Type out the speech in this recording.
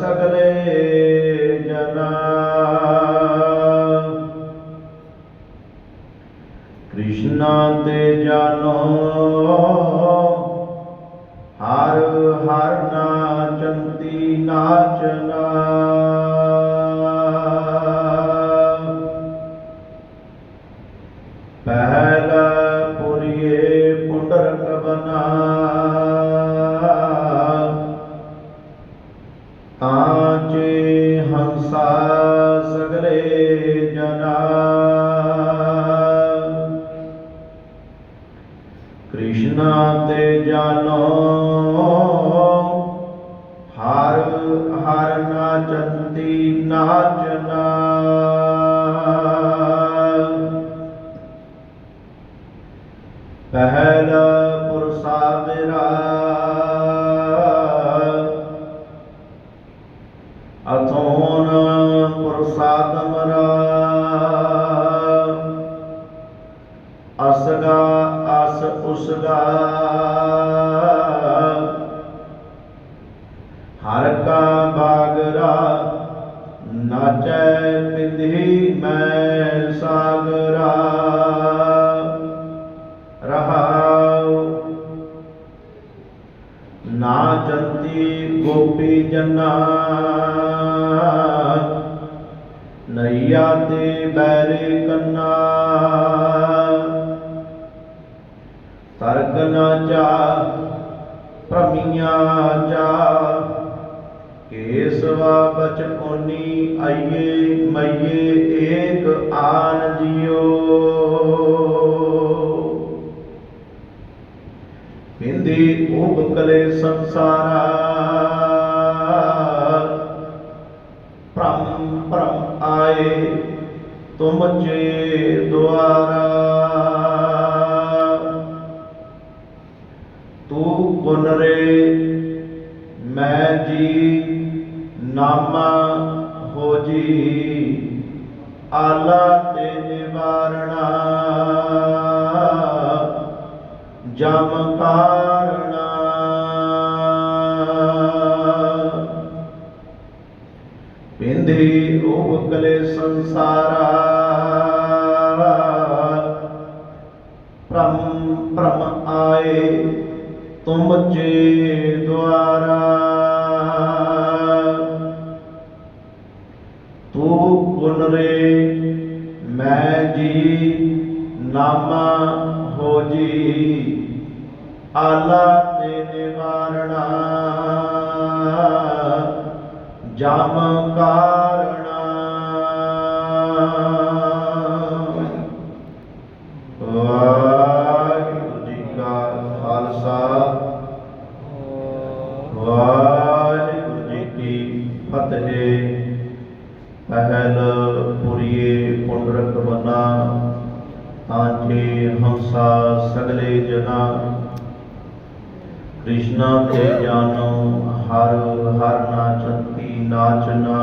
ਸਗਲੇ ਜਨਾ। ਕ੍ਰਿਸ਼ਨਾ ਤੇ ਜਾਨੋ ਹਰ ਹਰ ਨਾਚੰਤੀ ਨਾਚਨਾ ਪਹਿਲਾ ਪੁਰੀਏ ਪੁੰਡਰਕ ਬਨਾ। ਤਾਂਚੇ ਸਗਲੇ ਜਨਾ। ਕ੍ਰਿਸ਼ਨਾ ਤੇ ਜਾਨੋ ਹਰ ਹਰ ਨਾਚੰਤੀ ਨਾਚਨਾ। ਪਹਿਲਾ ਪੁਰਸਾ ਮੇਰਾ ਪ੍ਰਸਾਦ ਅਸਗਾ, ਅਸ ਉਸਗਾ, ਹਰ ਕਾ ਬਾਗਰਾ, ਨਾਚੈ ਪਿੰਧੀ ਮੈਂ ਸਾਗਰਾ। ਰਹਾਉ ਨਾਚੰਤੀ ਗੋਪੀ ਜਨਾ। ਨਈਆ ਤੇ ਬੈਰੇ ਕੰਨਾ। ਤਰਕ ਨਾ ਜਾ ਭ੍ਰਮੀਆਂ ਜਾ ਕੇਸਵਾ ਬਚਪੋਨੀ ਆਈਏ, ਮਈਏ ਏਕ ਆਨ ਜਿਓ। ਬਿੰਦੀ ਉਬਕਲੇ ਸੰਸਾਰਾ। ਤੁਮ ਦੁਆਰਾ। ਤੂੰ ਗੁਣ ਰੇ, ਮੈਂ ਜੀ ਨਾਮਾ ਹੋ ਜੀ। ਆਲਾ ਤੇ ਨਿਵਾਰਣਾ, ਜਮ ਕਾਰਣਾ ਪਿੰਦੀ ਰੂਪ ਕਲੇ ਸੰਸਾਰਾ। ਭ੍ਰਮ ਭ੍ਰਮ ਆਏ ਤੁਮ ਚੇ ਦੁਆਰਾ। ਤੂੰ ਗੁਣ ਰੇ, ਮੈਂ ਜੀ, ਨਾਮਾ ਹੋ ਜੀ। ਆਲਾ ਤੇ ਨਿਵਾਰਣਾ। ਜਮ ਕਾਰਣਾ। ਵਾਹਿਗੁਰੂ ਜੀ ਕਾ ਖਾਲਸਾ। ਵਾਹਿਗੁਰੂ ਜੀ ਕੀ ਫਤਿਹ। ਪਹਿਲ ਪੁਰੀਏ ਪੁੰਡਰਕ ਬਨਾ। ਤਾਂਚੇ ਹੰਸਾ ਸਗਲੇ ਜਨਾ। ਕ੍ਰਿਸ਼ਨਾ ਤੇ ਜਾਨੋ ਹਰ ਹਰ ਨਾਚੰਤੀ ਨਾਚਨਾ